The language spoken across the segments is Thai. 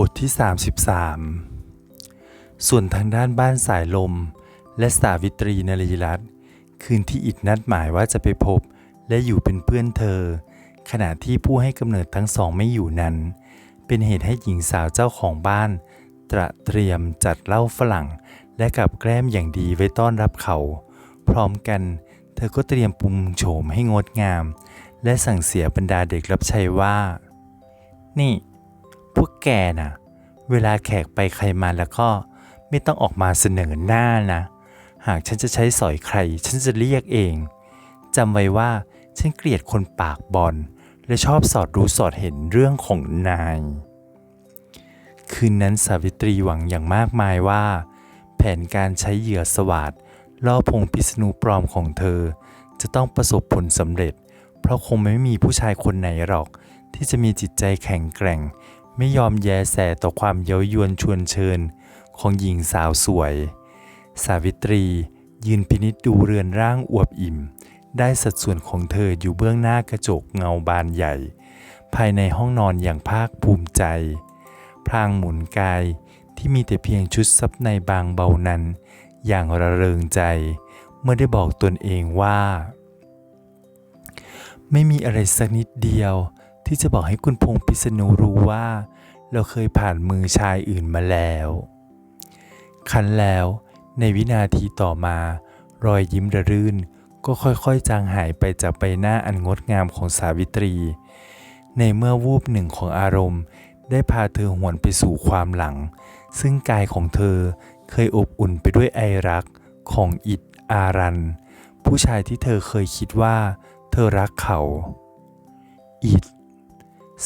บทที่ 33 ส่วนทางด้านบ้านสายลม และสาวิตรีนรีรัตน์คืนที่อิดนัดหมายว่าจะไปพบ และอยู่เป็นเพื่อนเธอ ขณะที่ผู้ให้กำเนิดทั้งสองไม่อยู่นั้น เป็นเหตุให้หญิงสาวเจ้าของบ้าน ตระเตรียมจัดเหล้าฝรั่ง และกับแกล้มอย่างดีไว้ต้อนรับเขา พร้อมกัน เธอก็เตรียมปรุงโฉมให้งดงาม และสั่งเสียบรรดาเด็กรับใช้ว่า นี่ พวกแกน่ะ เวลาแขกไปใครมาแล้วก็ไม่ต้องออกมาเสนอหน้านะ หากฉันจะใช้สอยใคร ฉันจะเรียกเองจำไว้ว่าฉันเกลียดคนปากบอล และชอบสอดรู้สอดเห็นเรื่องของนาย คืนนั้นสาวิตรีหวังอย่างมากมายว่า แผนการใช้เหยื่อสวาดล่อพงพิษณุปลอมของเธอ จะต้องประสบผลสำเร็จ เพราะคงไม่มีผู้ชายคนไหนหรอก ที่จะมีจิตใจแข็งแกร่ง ไม่ยอมแยแสต่อความเย้ายวนชวนเชิญของหญิงสาวสวย สาวิตรียืนพินิจดูเรือนร่างอวบอิ่ม ได้สัดส่วนของเธออยู่เบื้องหน้ากระจกเงาบานใหญ่ ภายในห้องนอนอย่างภาคภูมิใจพลางหมุนกายที่มีแต่เพียงชุดซับในบางเบานั้น อย่างระเริงใจ เมื่อได้บอกตนเองว่า ไม่มีอะไรสักนิดเดียว ที่จะบอกให้คุณพงษ์พิษณุรู้ว่า เราเคยผ่านมือชายอื่นมาแล้ว คันแล้วในวินาทีต่อมา รอยยิ้มระรื่น ก็ค่อยๆ จางหายไปจากใบหน้าอันงดงามของสาวิตรี ในเมื่อวูบหนึ่งของอารมณ์ ได้พาเธอหวนไปสู่ความหลัง ซึ่งกายของเธอเคยอบอุ่นไปด้วยไอรักของอิดอารัน ผู้ชายที่เธอเคยคิดว่า เธอรักเขา อิด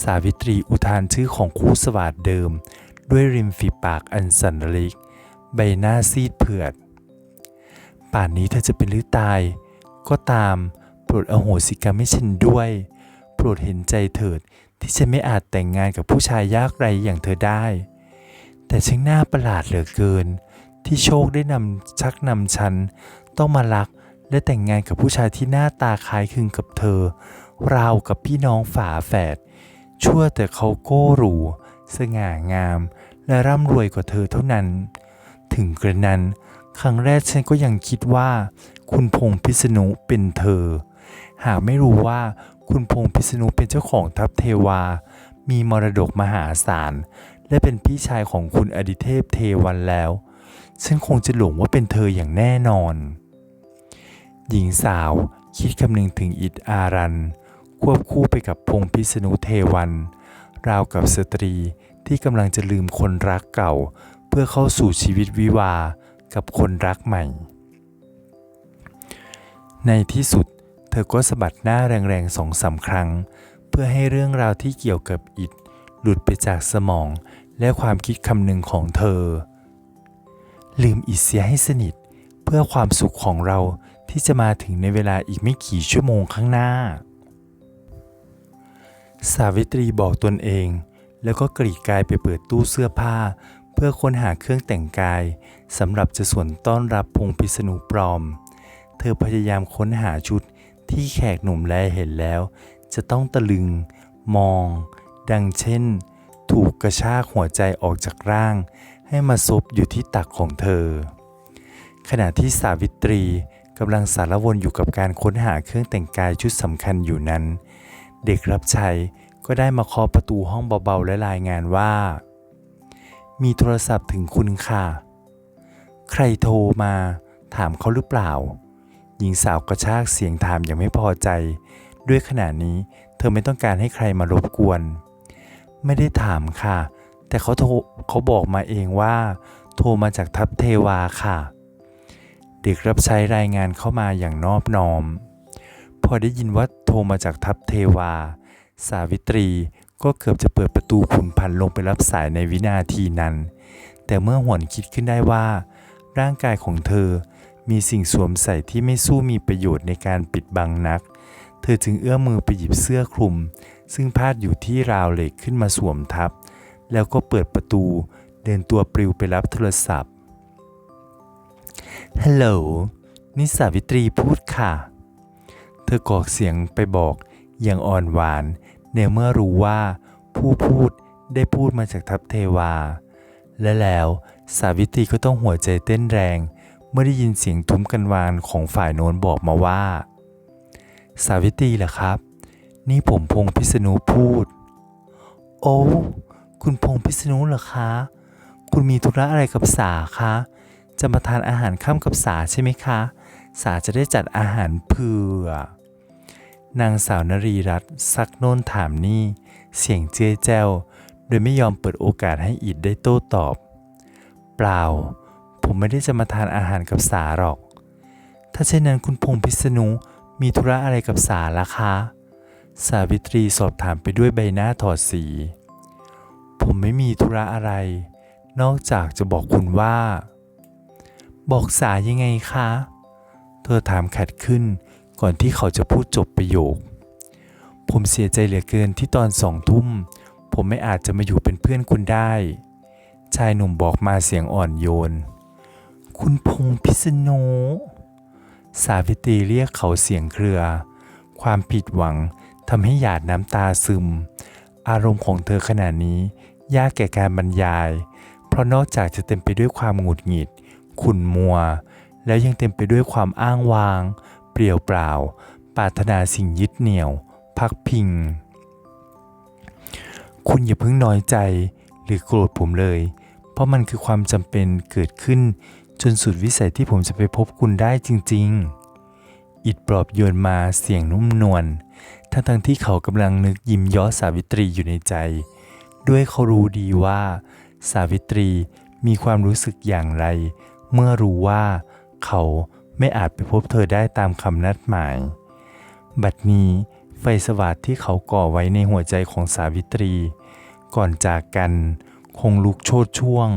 สาวิตรีอุทานชื่อของคู่สวัสดเดิม ด้วยริมฝีปากอันสันรลิก ใบหน้าซีดเผือด ป่านนี้เธอจะเป็นหรือตาย ก็ตามโปรดอโหสิกรรมให้ฉันด้วย โปรดเห็นใจเถิดที่ฉันไม่อาจแต่งงานกับผู้ชายยากไรอย่างเธอได้ แต่ช่างน่าประหลาดเหลือเกิน ที่โชคได้นำชักนำฉัน ต้องมารักและแต่งงานกับผู้ชายที่หน้าตาคล้ายคลึงกับเธอ ราวกับพี่น้องฝาแฝด ชั่วแต่เขาโก้หรู สง่างาม และร่ำรวยกว่าเธอเท่านั้น ถึงกระนั้น ครั้งแรกฉันก็ยังคิดว่า คุณพงษ์พิษณุเป็นเธอ หากไม่รู้ว่าคุณพงษ์พิษณุเป็นเจ้าของทัพเทวา มีมรดกมหาศาล และเป็นพี่ชายของคุณอดิเทพเทวันแล้ว ฉันคงจะหลงว่าเป็นเธออย่างแน่นอน หญิงสาวคิดคำนึงถึงอิดอารัน ควบคู่ไปกับพงพิษณุเทวัน ราวกับสตรีที่กำลังจะลืมคนรักเก่า เพื่อเข้าสู่ชีวิตวิวากับคนรักใหม่ ในที่สุดเธอก็สะบัดหน้าแรงๆสองสามครั้ง เพื่อให้เรื่องราวที่เกี่ยวกับอิดหลุดไปจากสมองและความคิดคำนึงของเธอ ลืมอิดเสียให้สนิทเพื่อความสุขของเราที่จะมาถึงในเวลาอีกไม่กี่ชั่วโมงข้างหน้า สาวิตรีบอกตนเอง แล้วก็กรีดกายไปเปิดตู้เสื้อผ้า เพื่อค้นหาเครื่องแต่งกายสำหรับจะสวนต้อนรับพงพิษณุปลอม เธอพยายามค้นหาชุดที่แขกหนุ่มแลเห็นแล้ว จะต้องตะลึง มอง ดังเช่น ถูกกระชากหัวใจออกจากร่าง ให้มาซบอยู่ที่ตักของเธอ ขณะที่สาวิตรีกำลังสารวนอยู่กับการค้นหาเครื่องแต่งกายชุดสำคัญอยู่นั้น เด็กรับใช้ก็ได้มาเคาะประตูห้องเบาๆและรายงานว่า มีโทรศัพท์ถึงคุณค่ะ ใครโทรมาถามเขาหรือเปล่า หญิงสาวกระชากเสียงถามอย่างไม่พอใจ ด้วยขณะนี้เธอไม่ต้องการให้ใครมารบกวน ไม่ได้ถามค่ะ แต่เขาโทรเขาบอกมาเองว่า โทรมาจากทัพเทวาค่ะ เด็กรับใช้รายงานเข้ามาอย่างนอบน้อม พอได้ยินว่าโทรมาจากทัพเทวา สาวิตรีก็เกือบจะเปิดประตูขุนพันลงไปรับสายในวินาทีนั้น แต่เมื่อหวนคิดขึ้นได้ว่า ร่างกายของเธอมีสิ่งสวมใส่ที่ไม่สู้มีประโยชน์ในการปิดบังนัก เธอจึงเอื้อมมือไปหยิบเสื้อคลุม ซึ่งพาดอยู่ที่ราวเหล็กขึ้นมาสวมทับ แล้วก็เปิดประตู เดินตัวปลิวไปรับโทรศัพท์ฮัลโหลนี่สาวิตรีพูดค่ะ เธอกอกเสียงไปบอกอย่างอ่อนหวานในเมื่อรู้ว่าผู้พูดได้พูดมาจากทัพเทวา และแล้วสาวิตรีก็ต้องหัวใจเต้นแรง เมื่อได้ยินเสียงทุ้มกันวานของฝ่ายโน้นบอกมาว่า สาวิตรีเหรอครับ นี่ผมพงษ์พิษณุพูด โอ้คุณพงษ์พิษณุเหรอคะ คุณมีธุระอะไรกับสาคะ จะมาทานอาหารค่ำกับสาใช่ไหมคะ สาจะได้จัดอาหารเผื่อ นางสาวนรีรัตน์ซักโน่นถามนี่ เสียงเจ้ยแจ้ว โดยไม่ยอมเปิดโอกาสให้อิดได้โต้ตอบ เปล่า ผมไม่ได้จะมาทานอาหารกับสาหรอก ถ้าเช่นนั้นคุณพงษ์พิษณุมีธุระอะไรกับสาล่ะคะ สาวิตรีสอบถามไปด้วยใบหน้าถอดสี ผมไม่มีธุระอะไร นอกจากจะบอกคุณว่า บอกสายังไงคะ เธอถามขัดขึ้น ก่อนที่เขาจะพูดจบประโยค ผมเสียใจเหลือเกินที่ตอนสองทุ่ม ผมไม่อาจจะมาอยู่เป็นเพื่อนคุณได้ ชายหนุ่มบอกมาเสียงอ่อนโยน คุณพงษ์พิษณุสาวิตรีเรียกเขาเสียงเครือ ความผิดหวังทำให้หยาดน้ำตาซึม อารมณ์ของเธอขณะนี้ ยากแก่การบรรยาย เพราะนอกจากจะเต็มไปด้วยความหงุดหงิด ขุ่นมัว แล้วยังเต็มไปด้วยความอ้างว้าง ปลี่ยวเปล่า ปรารถนาสิ่งยึดเหนี่ยว พักพิง คุณอย่าเพิ่งน้อยใจหรือโกรธผมเลย เพราะมันคือความจำเป็นเกิดขึ้นจนสุดวิสัยที่ผมจะไปพบคุณได้จริง ๆ อิดปลอบโยนมาเสียงนุ่มนวล ทั้งทั้งๆที่เขากำลังนึกยิ้มย้อสาวิตรีอยู่ในใจ ด้วยเขารู้ดีว่า สาวิตรีมีความรู้สึกอย่างไร เมื่อรู้ว่าเขา ไม่อาจไปพบเธอได้ตามคำนัดหมาย บัดนี้ไฟสว่างที่เขาก่อไว้ในหัวใจของสาวิตรี ก่อนจากกันคงลุกโชดช่วง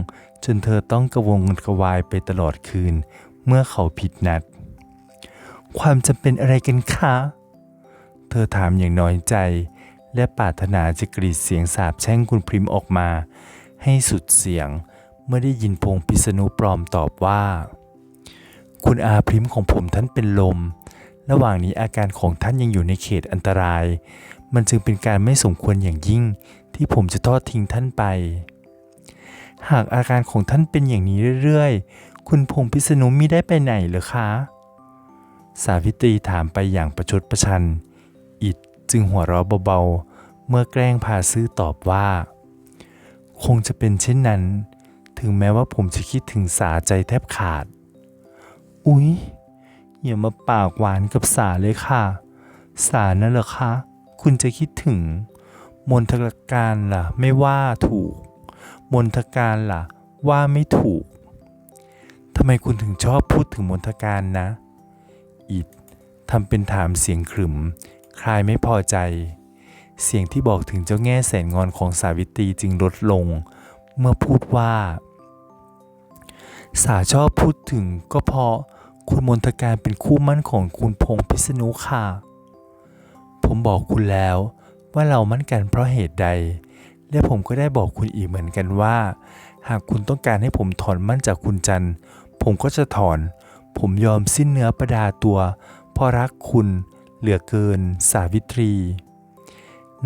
จนเธอต้องกระวนกระวายไปตลอดคืน เมื่อเขาผิดนัด ความจำเป็นอะไรกันคะ เธอถามอย่างน้อยใจ และปรารถนาจะกรีดเสียงสาบแช่งคุณพริมออกมา ให้สุดเสียงเมื่อได้ยินพงพิษณุปลอมตอบว่า คุณอาพริมของผมท่านเป็นลม ระหว่างนี้อาการของท่านยังอยู่ในเขตอันตราย มันจึงเป็นการไม่สมควรอย่างยิ่ง ที่ผมจะทอดทิ้งท่านไป หากอาการของท่านเป็นอย่างนี้เรื่อยๆ คุณพงษ์พิษณุมิได้ไปไหนหรือคะ สาวิตรีถามไปอย่างประชดประชัน อิดจึงหัวเราะเบาๆ เมื่อแกล้งพาซื่อตอบว่า คงจะเป็นเช่นนั้น ถึงแม้ว่าผมจะคิดถึงสาใจแทบขาด อุ๊ย อย่ามาปากหวานกับสาเลยค่ะ สานั่นเหรอคะ คุณจะคิดถึง มนทการล่ะ ไม่ว่าถูก มนทการล่ะ ว่าไม่ถูกทำไมคุณถึงชอบพูดถึงมนทการนะ อิดทำเป็นถามเสียงขรึม คลายไม่พอใจ เสียงที่บอกถึงเจ้าแง่แสนงอนของสาวิตรีจึงลดลง เมื่อพูดว่า สาชอบพูดถึงก็เพราะคุณมนทการเป็นคู่มั่นของคุณพงษ์พิษณุค่ะ ผมบอกคุณแล้วว่าเรามั่นกันเพราะเหตุใด และผมก็ได้บอกคุณอีกเหมือนกันว่า หากคุณต้องการให้ผมถอนมั่นจากคุณจันผมก็จะถอน ผมยอมสิ้นเนื้อประดาตัว เพราะรักคุณเหลือเกินสาวิตรี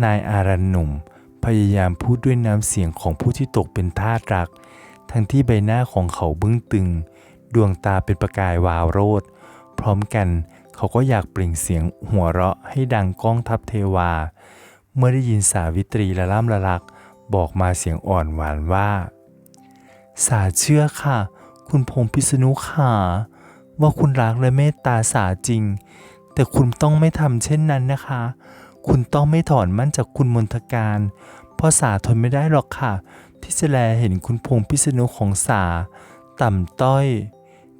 นายอารันหนุ่ม พยายามพูดด้วยน้ำเสียงของผู้ที่ตกเป็นทาสรัก ทั้งที่ใบหน้าของเขาบึ้งตึง ดวงตาเป็นประกายวาวโรด พร้อมกันเขาก็อยากเปล่งเสียงหัวเราะให้ดังก้องทัพเทวา เมื่อได้ยินสาวิตรีละล่ำละลัก บอกมาเสียงอ่อนหวานว่า สาเชื่อค่ะ คุณพงษ์พิษณุค่ะว่าคุณรักและเมตตาสาจริง แต่คุณต้องไม่ทำเช่นนั้นนะคะ คุณต้องไม่ถอนมั่นจากคุณมนทการ เพราะสาทนไม่ได้หรอกค่ะ ที่จะแลเห็นคุณพงษ์พิษณุของสา ต่ำต้อย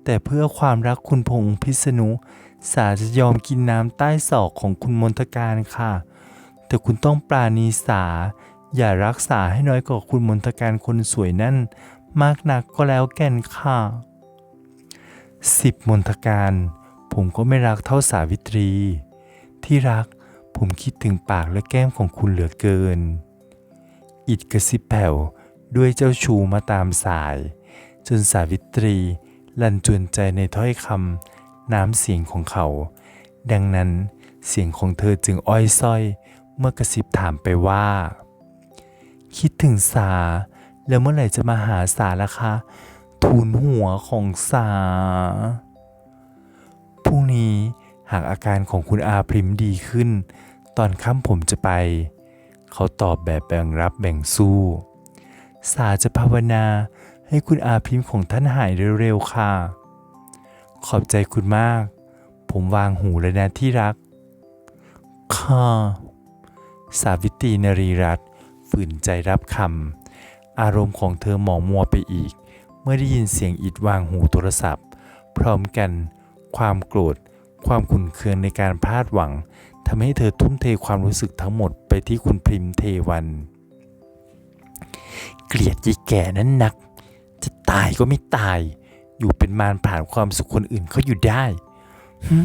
แต่เพื่อความรักคุณพงษ์พิษณุสาจะยอมกินน้ำใต้ศอกของคุณมนทการค่ะ แต่คุณต้องปราณีสา อย่ารักษาให้น้อยกว่าคุณมนทการคนสวยนั่น มากนักก็แล้วแก่นค่ะสิบมนทการ ผมก็ไม่รักเท่าสาวิตรี ที่รักผมคิดถึงปากและแก้มของคุณเหลือเกิน อิดกระซิบแผ่ว ด้วยเจ้าชูมาตามสาย จนสาวิตรีลันจวนใจในถ้อยคำน้ำเสียงของเขา ดังนั้นเสียงของเธอจึงอ้อยส้อย เมื่อกระซิบถามไปว่า คิดถึงสา แล้วเมื่อไหร่จะมาหาสาล่ะคะ ทูลหัวของสาพรุ่งนี้หากอาการของคุณอาพริมดีขึ้น ตอนค่ำผมจะไป เขาตอบแบบแบ่งรับแบ่งสู้ สาจะภาวนาให้คุณอาพิมของท่านหายเร็วๆค่ะ ขอบใจคุณมาก ผมวางหูแล้วนะที่รัก ค่ะ สาวิตรีนรีรัตฝืนใจรับคำ อารมณ์ของเธอหมองมัวไปอีก เมื่อได้ยินเสียงอิดวางหูโทรศัพท์ พร้อมกัน ความโกรธ ความขุ่นเคืองในการพลาดหวังทำให้เธอทุ่มเทความรู้สึกทั้งหมดไปที่คุณพริมเทวัน เกลียดยี่แก่นั้นนัก จะตายก็ไม่ตาย อยู่เป็นมารผ่านความสุขคนอื่นเขาอยู่ได้หึ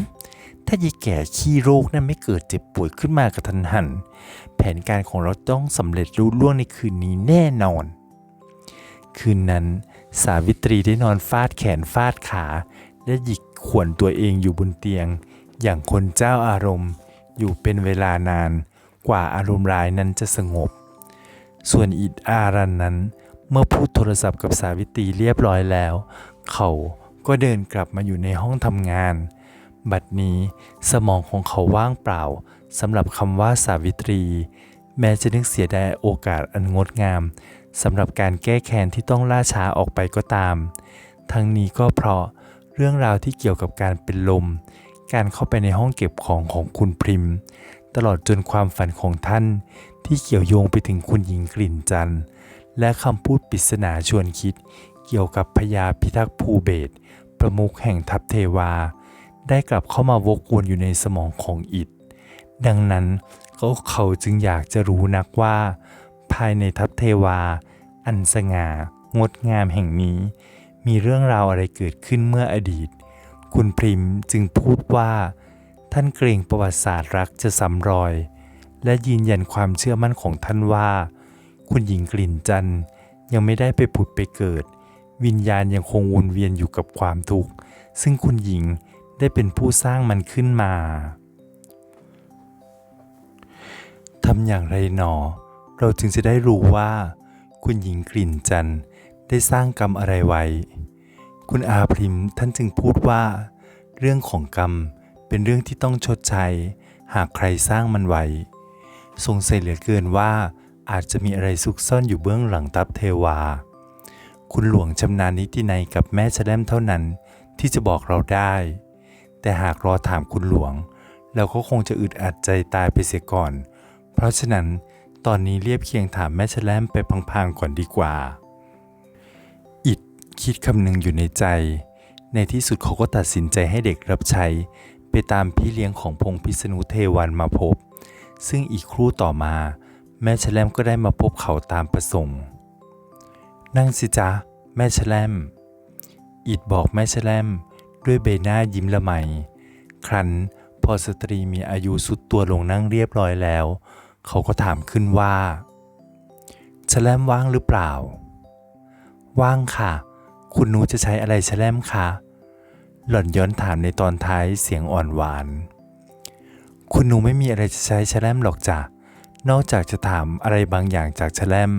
ถ้ายี่แก่ขี้โรคนั้นไม่เกิดเจ็บป่วยขึ้นมากระทันหัน แผนการของเราต้องสำเร็จรุ่ล่วงในคืนนี้แน่นอน คืนนั้นสาวิตรีได้นอนฟาดแขนฟาดขา และหยิกขวนตัวเองอยู่บนเตียง อย่างคนเจ้าอารมณ์อยู่เป็นเวลานาน กว่าอารมณ์ร้ายนั้นจะสงบ ส่วนอิดอารันนั้น เมื่อพูดโทรศัพท์กับสาวิตรีเรียบร้อยแล้ว เขาก็เดินกลับมาอยู่ในห้องทำงาน บัดนี้สมองของเขาว่างเปล่าสำหรับคำว่าสาวิตรี แม้จะนึกเสียดายโอกาสอันงดงามสำหรับการแก้แค้นที่ต้องล่าช้าออกไปก็ตาม ทั้งนี้ก็เพราะเรื่องราวที่เกี่ยวกับการเป็นลม การเข้าไปในห้องเก็บของของคุณพริม ตลอดจนความฝันของท่าน ที่เกี่ยวโยงไปถึงคุณหญิงกลิ่นจันทร์ และคำพูดปริศนาชวนคิด เกี่ยวกับพญาพิทักษ์ภูเบศประมุขแห่งทัพเทวา ได้กลับเข้ามาวกวนอยู่ในสมองของอิดดังนั้นเขาเขาจึงอยากจะรู้นักว่า ภายในทัพเทวา อันสง่างดงามแห่งนี้ มีเรื่องราวอะไรเกิดขึ้นเมื่ออดีต คุณพริมจึงพูดว่า ท่านเกรงประวัติศาสตร์รักจะซ้ำรอย และยืนยันความเชื่อมั่นของท่านว่า คุณหญิงกลิ่นจันยังไม่ได้ไปผุดไปเกิด วิญญาณยังคงวนเวียนอยู่กับความทุกข์ ซึ่งคุณหญิงได้เป็นผู้สร้างมันขึ้นมาทำอย่างไรหนอ เราจึงจะได้รู้ว่า คุณหญิงกลิ่นจันได้สร้างกรรมอะไรไว้ คุณอาพริมท่านจึงพูดว่า เรื่องของกรรมเป็นเรื่องที่ต้องชดใช้ หากใครสร้างมันไว้ สงสัยเหลือเกินว่าอาจจะมีอะไรซุกซ่อนอยู่เบื้องหลังทัพเทวา คุณหลวงชำนาญนิตินัยกับแม่ชะแลมเท่านั้นที่จะบอกเราได้ แต่หากรอถามคุณหลวง เราก็คงจะอึดอัดใจตายไปเสียก่อน เพราะฉะนั้นตอนนี้เรียบเคียงถามแม่ชะแลมไปพังๆก่อนดีกว่า อิดคิดคำนึงอยู่ในใจ ในที่สุดเขาก็ตัดสินใจให้เด็กรับใช้ ไปตามพี่เลี้ยงของพงพิษณุเทวันมาพบ ซึ่งอีกครู่ต่อมา แม่ชแลมก็ได้มาพบเขาตามประสงค์ นั่งสิจ๊ะ แม่ชแลมอิดบอกแม่ชแลมด้วยใบหน้ายิ้มละไม ครั้นพอสตรีมีอายุสุดตัวลงนั่งเรียบร้อยแล้ว เขาก็ถามขึ้นว่าชแลมว่างหรือเปล่า ว่างค่ะ คุณนูจะใช้อะไรชแลมคะหล่อนย้อนถามในตอนท้ายเสียงอ่อนหวาน คุณหนูไม่มีอะไรจะใช้ชะแลมหรอกจ้ะ นอกจากจะถามอะไรบางอย่างจากชะแลม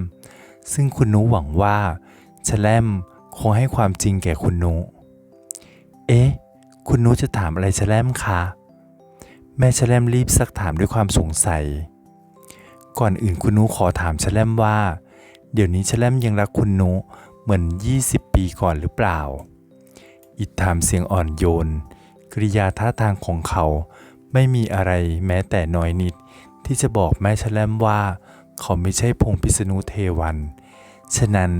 ซึ่งคุณหนูหวังว่าชะแลมคงให้ความจริงแก่คุณหนู เอ๊ะ คุณหนูจะถามอะไรชะแลมคะ แม่ชะแลมรีบซักถามด้วยความสงสัย ก่อนอื่นคุณหนูขอถามชะแลมว่า เดี๋ยวนี้ชะแลมยังรักคุณหนูเหมือน 20 ปีก่อนหรือเปล่า อิดถามเสียงอ่อนโยน กริยาท่าทางของเขา ไม่มีอะไรแม้แต่น้อยนิด ที่จะบอกแม่ชแลมว่า เขาไม่ใช่พงพิษณุเทวัน ฉะนั้น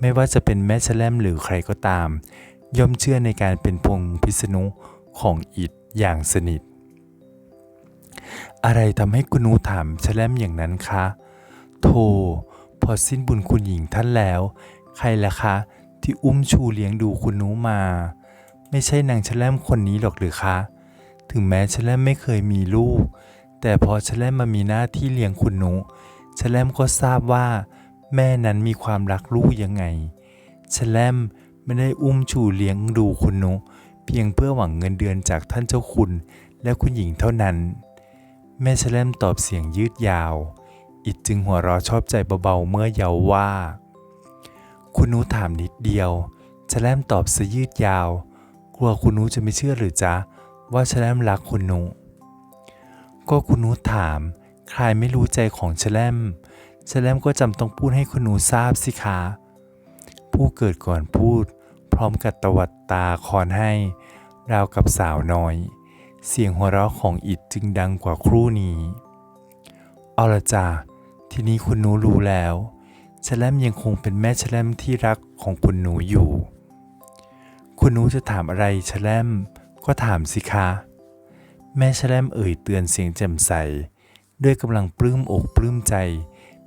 ไม่ว่าจะเป็นแม่ชแลมหรือใครก็ตาม ย่อมเชื่อในการเป็นพงพิษณุของอิดอย่างสนิท อะไรทำให้คุณหนูถามชแลมอย่างนั้นคะโธ่พอสิ้นบุญคุณหญิงท่านแล้ว ใครล่ะคะ ที่อุ้มชูเลี้ยงดูคุณนูมา ไม่ใช่นางชแลมคนนี้หรอกหรือคะ ถึงแม้ชแลมไม่เคยมีลูก แต่พอชแลมมามีหน้าที่เลี้ยงคุณหนูชแลมก็ทราบว่า แม่นั้นมีความรักลูกยังไงชแลมไม่ได้อุ้มชูเลี้ยงดูคุณหนูเพียงเพื่อหวังเงินเดือนจากท่านเจ้าคุณและคุณหญิงเท่านั้น แม่ชแลมตอบเสียงยืดยาว อิดจึงหัวเราะชอบใจเบาๆเมื่อเยาว่า คุณหนูถามนิดเดียวชแลมตอบซะยืดยาว กลัวคุณหนูจะไม่เชื่อหรือจ๊ะ ว่าชแลมรักคุณหนูก็คุณหนูถาม ใครไม่รู้ใจของชแลมชแลมก็จำต้องพูดให้คุณหนูทราบสิคะผู้เกิดก่อนพูด พร้อมกับตวัดตาคอนให้ราวกับสาวน้อย เสียงหัวเราะของอิดจึงดังกว่าครู่นี้ เอาละจ้าทีนี้คุณหนูรู้แล้วชแลมยังคงเป็นแม่ชแลมที่รักของคุณหนูอยู่ คุณหนูจะถามอะไรชแลม ก็ถามสิคะ แม่ชลมเอ่ยเตือนเสียงแจ่มใส ด้วยกำลังปลื้มอกปลื้มใจ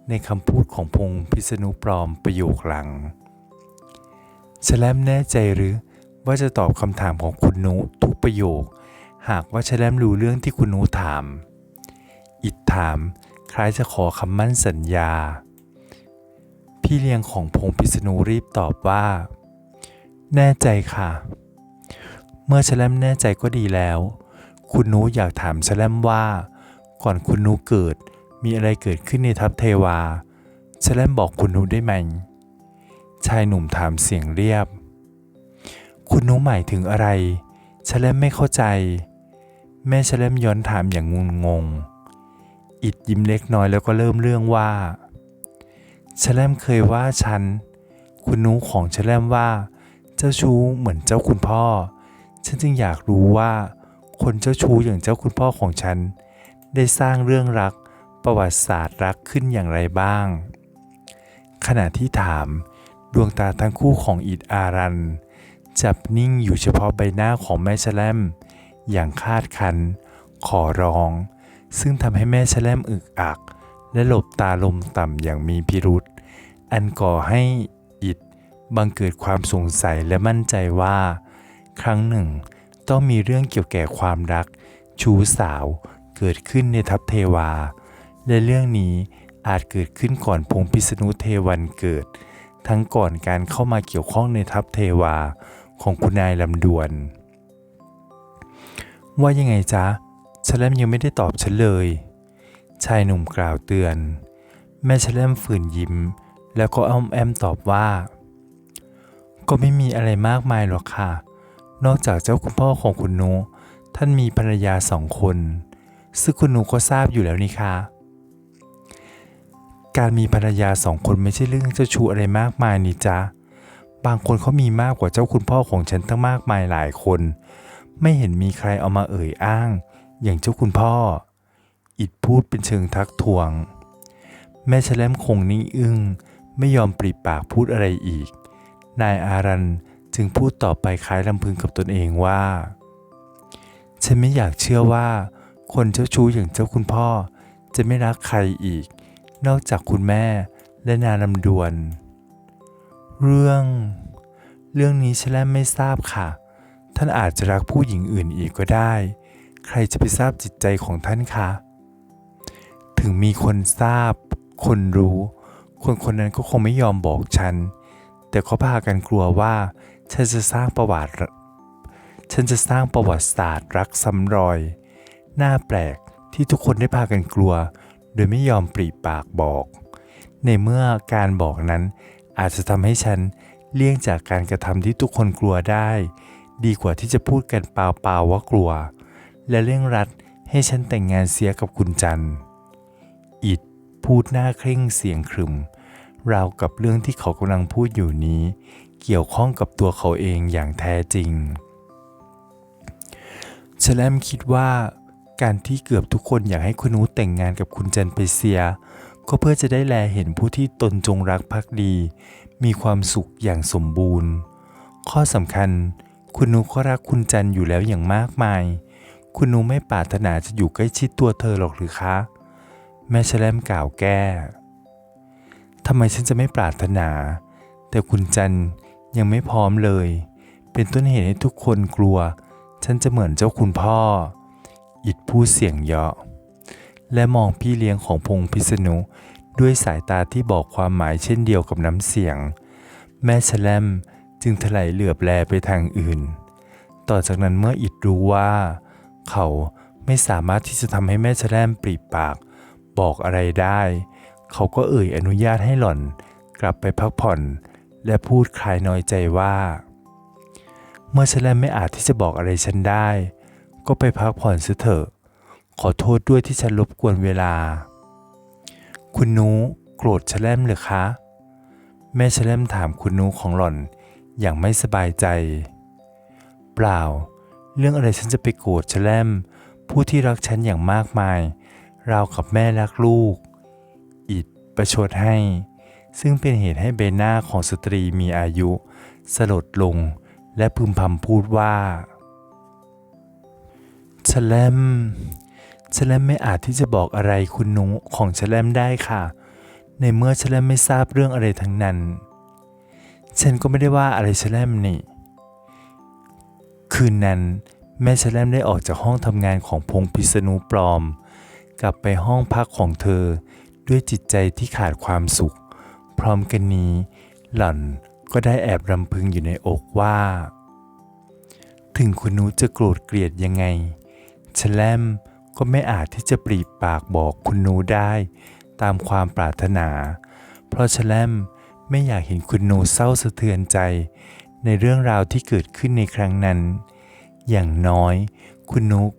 ในคำพูดของพงพิษณุปลอมประโยคหลังชลมแน่ใจหรือว่าจะตอบคำถามของคุณนูทุกประโยค หากว่าชลมรู้เรื่องที่คุณนูถาม อิดถามคล้ายจะขอคำมั่นสัญญา พี่เลี้ยงของพงพิษณุรีบตอบว่า แน่ใจค่ะ เมื่อชลมแน่ใจก็ดีแล้ว คุณนูอยากถามชลมว่า ก่อนคุณนูเกิดมีอะไรเกิดขึ้นในทัพเทวาชลมบอกคุณนูได้ไหม ชายหนุ่มถามเสียงเรียบ คุณนูหมายถึงอะไรชลมไม่เข้าใจ แม่ชลมย้อนถามอย่างงุนงง อิดยิ้มเล็กน้อยแล้วก็เริ่มเรื่องว่าชลมเคยว่าฉัน คุณนูของชลมว่า เจ้าชู้เหมือนเจ้าคุณพ่อ ฉันจึงอยากรู้ว่า คนเจ้าชู้อย่างเจ้าคุณพ่อของฉัน ได้สร้างเรื่องรักประวัติศาสตร์รักขึ้นอย่างไรบ้าง ขณะที่ถาม ดวงตาทั้งคู่ของอิดอารัน จับนิ่งอยู่เฉพาะใบหน้าของแม่ชะแลมอย่างคาดคัน ขอร้อง ซึ่งทำให้แม่ชะแลมอึกอัก และหลบตาลมต่ำอย่างมีพิรุษ อันก่อให้อิดบังเกิดความสงสัยและมั่นใจว่า ครั้งหนึ่ง ต้องมีเรื่องเกี่ยวแก่ความรัก ชู้สาวเกิดขึ้นในทัพเทวา และเรื่องนี้อาจเกิดขึ้นก่อนพงพิษณุเทวันเกิด ทั้งก่อนการเข้ามาเกี่ยวข้องในทัพเทวาของคุณนายลำดวน ว่ายังไงจ๊ะชแลมยังไม่ได้ตอบฉันเลย ชายหนุ่มกล่าวเตือน แม่ชแลมฝืนยิ้ม แล้วก็อ้อมแอมตอบว่า ก็ไม่มีอะไรมากมายหรอกค่ะ นอกจากเจ้าคุณพ่อของคุณนูท่านมีภรรยาสองคน ซึ่งคุณนูก็ทราบอยู่แล้วนี่คะการมีภรรยาสองคนไม่ใช่เรื่องเจ้าชู้อะไรมากมายนี่จ๊ะบางคนเขามีมากกว่าเจ้าคุณพ่อของฉันตั้งมากมายหลายคน ไม่เห็นมีใครเอามาเอ่ยอ้าง อย่างเจ้าคุณพ่อ อิดพูดเป็นเชิงทักทวง แม่ชลมคงนิ่งอึ้งไม่ยอมปริปากพูดอะไรอีก นายอารัน จึงพูดต่อไปคล้ายลำพึงกับตนเองว่า ฉันไม่อยากเชื่อว่า คนเจ้าชู้อย่างเจ้าคุณพ่อ จะไม่รักใครอีก นอกจากคุณแม่และนาลำดวน เรื่อง เรื่องนี้ฉันแลไม่ทราบค่ะ ท่านอาจจะรักผู้หญิงอื่นอีกก็ได้ ใครจะไปทราบจิตใจของท่านคะ ถึงมีคนทราบ คนรู้ คนคนนั้นก็คงไม่ยอมบอกฉันแต่เขาพากันกลัวว่า ฉันจะสร้างประวัติ ฉันจะสร้างประวัติศาสตร์รักซ้ำรอยน่าแปลกที่ทุกคนได้พากันกลัว โดยไม่ยอมปรีปากบอก ในเมื่อการบอกนั้นอาจจะทำให้ฉันเลี่ยงจากการกระทำที่ทุกคนกลัวได้ ดีกว่าที่จะพูดกันเปล่าๆว่ากลัว และเร่งรัดให้ฉันแต่งงานเสียกับคุณจันอิดพูดหน้าเคร่งเสียงขรึม ราวกับเรื่องที่เขากำลังพูดอยู่นี้ เกี่ยวข้องกับตัวเขาเองอย่างแท้จริงชแลมคิดว่าการที่เกือบทุกคนอยากให้คุณนูแต่งงานกับคุณจันไปเสีย ก็เพื่อจะได้แลเห็นผู้ที่ตนจงรักภักดี มีความสุขอย่างสมบูรณ์ ข้อสำคัญ คุณนูก็รักคุณจันอยู่แล้วอย่างมากมาย คุณนูไม่ปรารถนาจะอยู่ใกล้ชิดตัวเธอหรอกหรือคะ แม่แชลมกล่าวแก้ทำไมฉันจะไม่ปรารถนา แต่คุณจัน ยังไม่พร้อมเลย เป็นต้นเหตุให้ทุกคนกลัว ฉันจะเหมือนเจ้าคุณพ่อ อิดพูดเสียงเยาะ และมองพี่เลี้ยงของพงษ์พิษณุด้วยสายตาที่บอกความหมายเช่นเดียวกับน้ำเสียง แม่แชลมจึงถลายเหลือบแลไปทางอื่น ต่อจากนั้นเมื่ออิดรู้ว่า เขาไม่สามารถที่จะทำให้แม่แชลมปรีปาก บอกอะไรได้ เขาก็เอ่ยอนุญาตให้หล่อน กลับไปพักผ่อน และพูดคลายน้อยใจว่า เมื่อฉันและไม่อาจที่จะบอกอะไรฉันได้ ก็ไปพักผ่อนเสียเถอะ ขอโทษด้วยที่ฉันรบกวนเวลา คุณนุโกรธแลมหรือคะ แม่แลมถามคุณนุของหล่อนอย่างไม่สบายใจ เปล่า เรื่องอะไรฉันจะไปโกรธแลมผู้ที่รักฉันอย่างมากมาย ราวกับแม่รักลูก อิดประชดให้ ซึ่งเป็นเหตุให้เบหน้าของสตรีมีอายุ สลดลงและพึมพำพูดว่าแชลมแชลมไม่อาจที่จะบอกอะไรคุณนุของแชลมได้ค่ะ ในเมื่อแชลมไม่ทราบเรื่องอะไรทั้งนั้น ฉันก็ไม่ได้ว่าอะไรแชลมนี่ คืนนั้นแม่แชลมได้ออกจากห้องทำงานของพงพิษณุปลอม กลับไปห้องพักของเธอด้วยจิตใจที่ขาดความสุข พร้อมกันนี้ หล่อนก็ได้แอบรำพึงอยู่ในอกว่า ถึงคุณนุจะโกรธเกลียดยังไงแชลมก็ไม่อาจที่จะปรีปากบอกคุณนูได้ตามความปรารถนา เพราะแชลมไม่อยากเห็นคุณนูเศร้าสะเทือนใจ ในเรื่องราวที่เกิดขึ้นในครั้งนั้น อย่างน้อย คุณนุก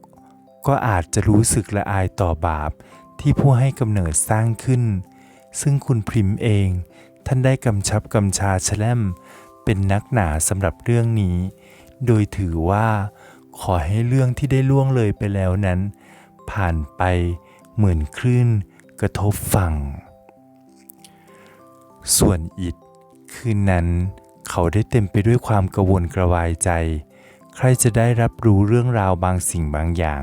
ก็อาจจะรู้สึกละอายต่อบาปที่ผู้ให้กำเนิดสร้างขึ้น ซึ่งคุณพริมเอง ท่านได้กำชับกำชาแชลมเป็นนักหนาสำหรับเรื่องนี้ โดยถือว่า ขอให้เรื่องที่ได้ล่วงเลยไปแล้วนั้น ผ่านไปเหมือนคลื่นกระทบฝั่ง ส่วนอิดคืนนั้นเขาได้เต็มไปด้วยความกระวนกระวายใจ ใครจะได้รับรู้เรื่องราวบางสิ่งบางอย่าง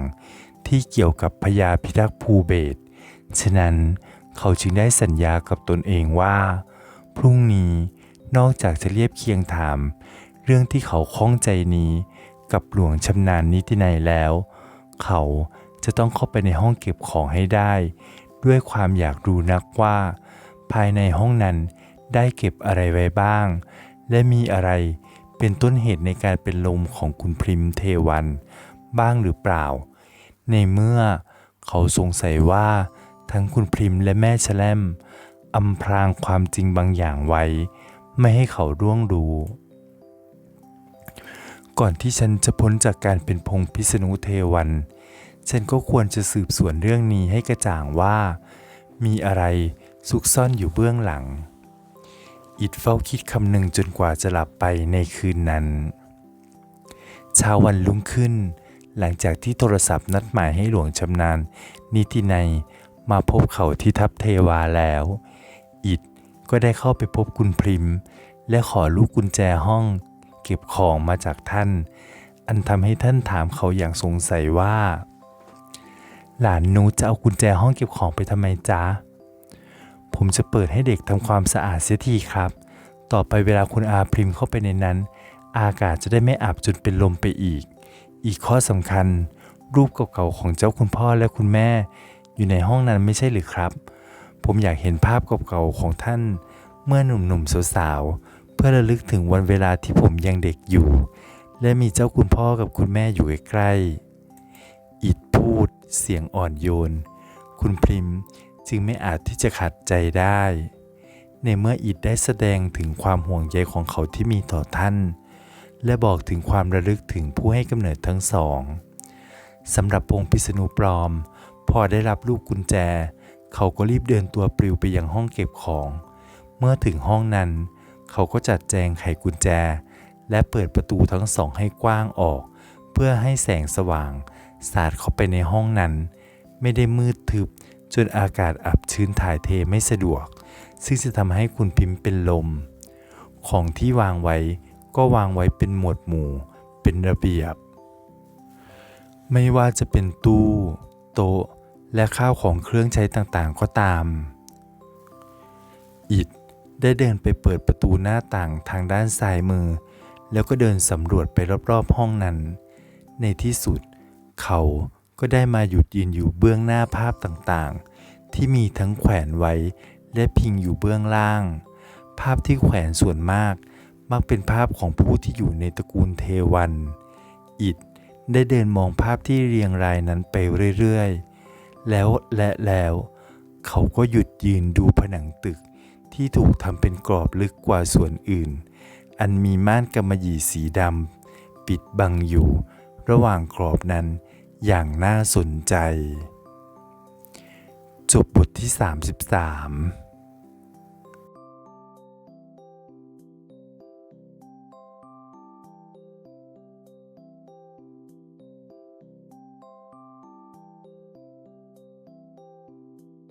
ที่เกี่ยวกับพญาพิทักษ์ภูเบศ ฉะนั้น เขาจึงได้สัญญากับตนเองว่า พรุ่งนี้นอกจากจะเรียบเคียงถาม เรื่องที่เขาข้องใจนี้กับหลวงชำนาญนิตินัยแล้ว เขาจะต้องเข้าไปในห้องเก็บของให้ได้ ด้วยความอยากรู้นักว่า ภายในห้องนั้นได้เก็บอะไรไว้บ้าง และมีอะไรเป็นต้นเหตุในการเป็นลมของคุณพริมเทวัน บ้างหรือเปล่า ในเมื่อเขาสงสัยว่า ทั้งคุณพริมและแม่แชลมอำพรางความจริงบางอย่างไว้ ไม่ให้เขาร่วงรู้ ก่อนที่ฉันจะพ้นจากการเป็นพงพิษณุเทวัน ฉันก็ควรจะสืบสวนเรื่องนี้ให้กระจ่างว่า มีอะไรซุกซ่อนอยู่เบื้องหลัง อิดเฝ้าคิดคำหนึ่งจนกว่าจะหลับไปในคืนนั้น เช้าวันรุ่งขึ้น หลังจากที่โทรศัพท์นัดหมายให้หลวงชำนาญ นิตินัย มาพบเขาที่ทับเทวาแล้ว อิดก็ได้เข้าไปพบคุณพริม และขอลูกกุญแจห้อง เก็บของมาจากท่าน อันทำให้ท่านถามเขาอย่างสงสัยว่า หลานนูจะเอากุญแจห้องเก็บของไปทำไมจ๊ะ ผมจะเปิดให้เด็กทำความสะอาดเสียทีครับ ต่อไปเวลาคุณอาพริมเข้าไปในนั้น อากาศจะได้ไม่อับจนเป็นลมไปอีก อีกข้อสำคัญรูปเก่าๆของเจ้าคุณพ่อและคุณแม่ อยู่ในห้องนั้นไม่ใช่หรือครับ ผมอยากเห็นภาพเก่าๆของท่าน เมื่อหนุ่มๆสาวๆ เพื่อระลึกถึงวันเวลาที่ผมยังเด็กอยู่ และมีเจ้าคุณพ่อกับคุณแม่อยู่ใกล้ๆ อิดพูดเสียงอ่อนโยน คุณพริมจึงไม่อาจที่จะขัดใจได้ ในเมื่ออิดได้แสดงถึงความห่วงใยของเขาที่มีต่อท่าน และบอกถึงความระลึกถึงผู้ให้กำเนิดทั้งสองสำหรับองค์พิษณุปลอม อได้รับลูกกุญแจ เขาก็รีบเดินตัวปลิวไปยังห้องเก็บของ เมื่อถึงห้องนั้น เขาก็จัดแจงไขกุญแจ และเปิดประตูทั้งสองให้กว้างออก เพื่อให้แสงสว่าง สาดเข้าไปในห้องนั้น ไม่ได้มืดทึบจนอากาศอับชื้นถ่ายเทไม่สะดวก ซึ่งจะทำให้คุณพิมพ์เป็นลม ของที่วางไว้ก็วางไว้เป็นหมวดหมู่ เป็นระเบียบ ไม่ว่าจะเป็นตู้ โต๊ะ และข้าวของเครื่องใช้ต่างๆก็ตาม อิดได้เดินไปเปิดประตูหน้าต่างทางด้านซ้ายมือ แล้วก็เดินสำรวจไปรอบๆห้องนั้น ในที่สุด เขาก็ได้มาหยุดยืนอยู่เบื้องหน้าภาพต่างๆ ที่มีทั้งแขวนไว้และพิงอยู่เบื้องล่าง ภาพที่แขวนส่วนมาก มักเป็นภาพของผู้ที่อยู่ในตระกูลเทวัน อิดได้เดินมองภาพที่เรียงรายนั้นไปเรื่อยๆ แล้วและแล้ว เขาก็หยุดยืนดูผนังตึกที่ถูกทำเป็นกรอบลึกกว่าส่วนอื่น อันมีม่านกำมะหยี่สีดำปิดบังอยู่ ระหว่างกรอบนั้นอย่างน่าสนใจ จบบทที่ 33